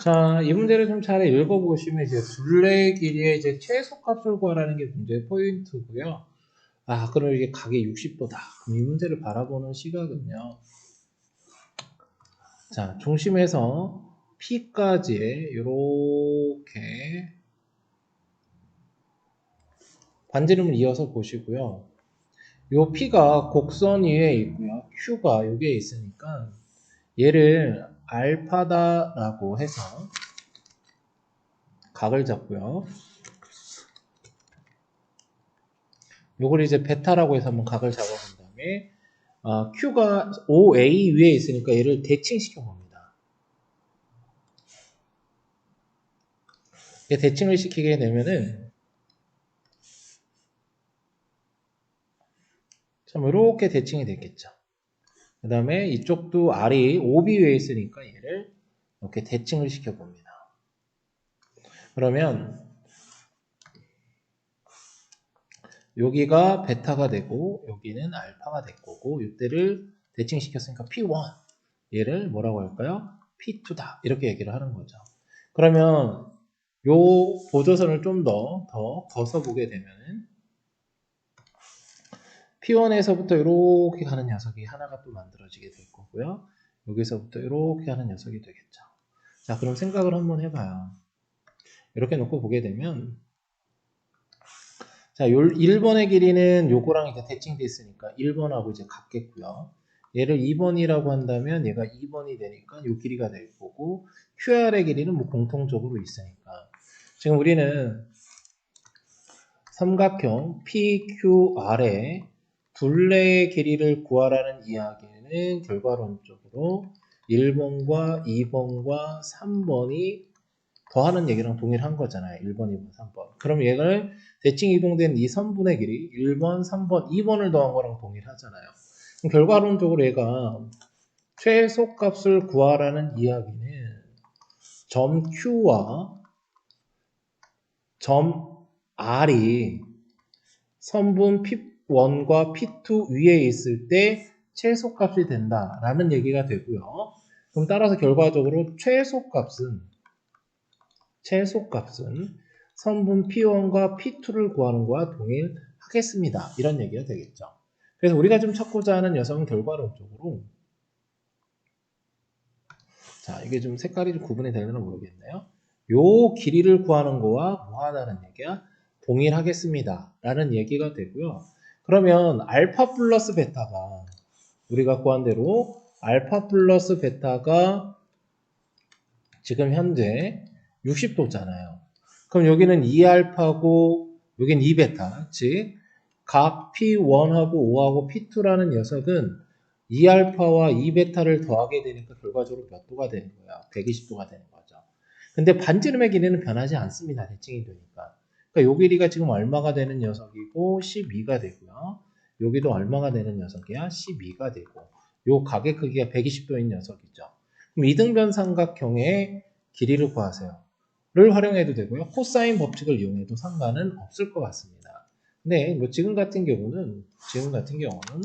자, 이 문제를 좀 잘 읽어보시면 이제 둘레 길이의 이제 최소값을 구하라는 게 문제의 포인트고요. 아, 그럼 이게 각이 60도다. 그럼 이 문제를 바라보는 시각은요. 자, 중심에서 P까지의 이렇게 반지름을 이어서 보시고요. 요 P가 곡선 위에 있고요. Q가 여기에 있으니까 얘를 알파다라고 해서 각을 잡고요. 요걸 이제 베타라고 해서 한번 각을 잡아본 다음에 아, Q가 OA 위에 있으니까 얘를 대칭시켜 봅니다. 대칭을 시키게 되면은 참 이렇게 대칭이 됐겠죠. 그 다음에 이쪽도 R이 OB 위에 있으니까 얘를 이렇게 대칭을 시켜봅니다. 그러면 여기가 베타가 되고 여기는 알파가 될 거고 이때를 대칭시켰으니까 P1 얘를 뭐라고 할까요? P2다 이렇게 얘기를 하는 거죠. 그러면 요 보조선을 좀 더 더 거서 보게 되면은 P1에서부터 이렇게 가는 녀석이 하나가 또 만들어지게 될 거고요. 여기서부터 이렇게 하는 녀석이 되겠죠. 자, 그럼 생각을 한번 해봐요. 이렇게 놓고 보게 되면 자, 요 1번의 길이는 요거랑 이제 대칭돼 있으니까 1번하고 이제 같겠고요. 얘를 2번이라고 한다면 얘가 2번이 되니까 요 길이가 될 거고 QR의 길이는 뭐 공통적으로 있으니까 지금 우리는 삼각형 PQR의 둘레의 길이를 구하라는 이야기는 결과론적으로 1번과 2번과 3번이 더하는 얘기랑 동일한 거잖아요. 1번, 2번, 3번. 그럼 얘를 대칭 이동된 이 선분의 길이 1번, 3번, 2번을 더한 거랑 동일하잖아요. 그럼 결과론적으로 얘가 최소값을 구하라는 이야기는 점 Q와 점 R이 선분 P1과 P2 위에 있을 때 최소값이 된다라는 얘기가 되고요. 그럼 따라서 결과적으로 최소값은 최소값은 선분 P1과 P2를 구하는 거와 동일하겠습니다. 이런 얘기가 되겠죠. 그래서 우리가 좀 찾고자 하는 녀석은 결과론적으로 자 이게 좀 색깔이 좀 구분이 되려나 모르겠네요. 요 길이를 구하는 거와 뭐하다는 얘기야? 동일하겠습니다. 라는 얘기가 되고요. 그러면 알파 플러스 베타가 우리가 구한 대로 알파 플러스 베타가 지금 현재 60도잖아요. 그럼 여기는 2알파고 여긴 2베타 즉 각 P1하고 5하고 P2라는 녀석은 2알파와 2베타를 더하게 되니까 결과적으로 몇 도가 되는 거야? 120도가 되는 거죠. 근데 반지름의 길이는 변하지 않습니다. 대칭이 되니까. 그러니까 요 길이가 지금 얼마가 되는 녀석이고 12가 되고요. 여기도 얼마가 되는 녀석이야? 12가 되고 요 각의 크기가 120도인 녀석이죠. 그럼 이등변 삼각형의 길이를 구하세요. 를 활용해도 되고요. 코사인 법칙을 이용해도 상관은 없을 것 같습니다. 근데 뭐 지금 같은 경우는 지금 같은 경우는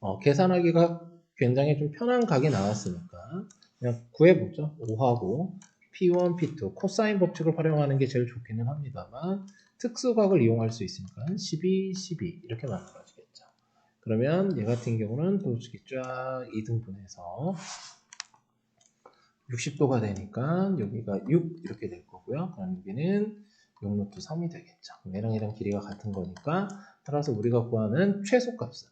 어, 계산하기가 굉장히 좀 편한 각이 나왔으니까 그냥 구해보죠. 5하고 P1, P2 코사인 법칙을 활용하는 게 제일 좋기는 합니다만 특수각을 이용할 수 있으니까 12, 12 이렇게 만들어지겠죠. 그러면 얘 같은 경우는 또 이렇게 쫙 이등분해서 60도가 되니까 여기가 6 이렇게 될 거고요. 그럼 여기는 6루트 3이 되겠죠. 얘랑 얘랑 길이가 같은 거니까 따라서 우리가 구하는 최소값은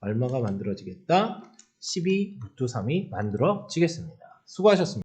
얼마가 만들어지겠다? 12 루트 3이 만들어지겠습니다. 수고하셨습니다.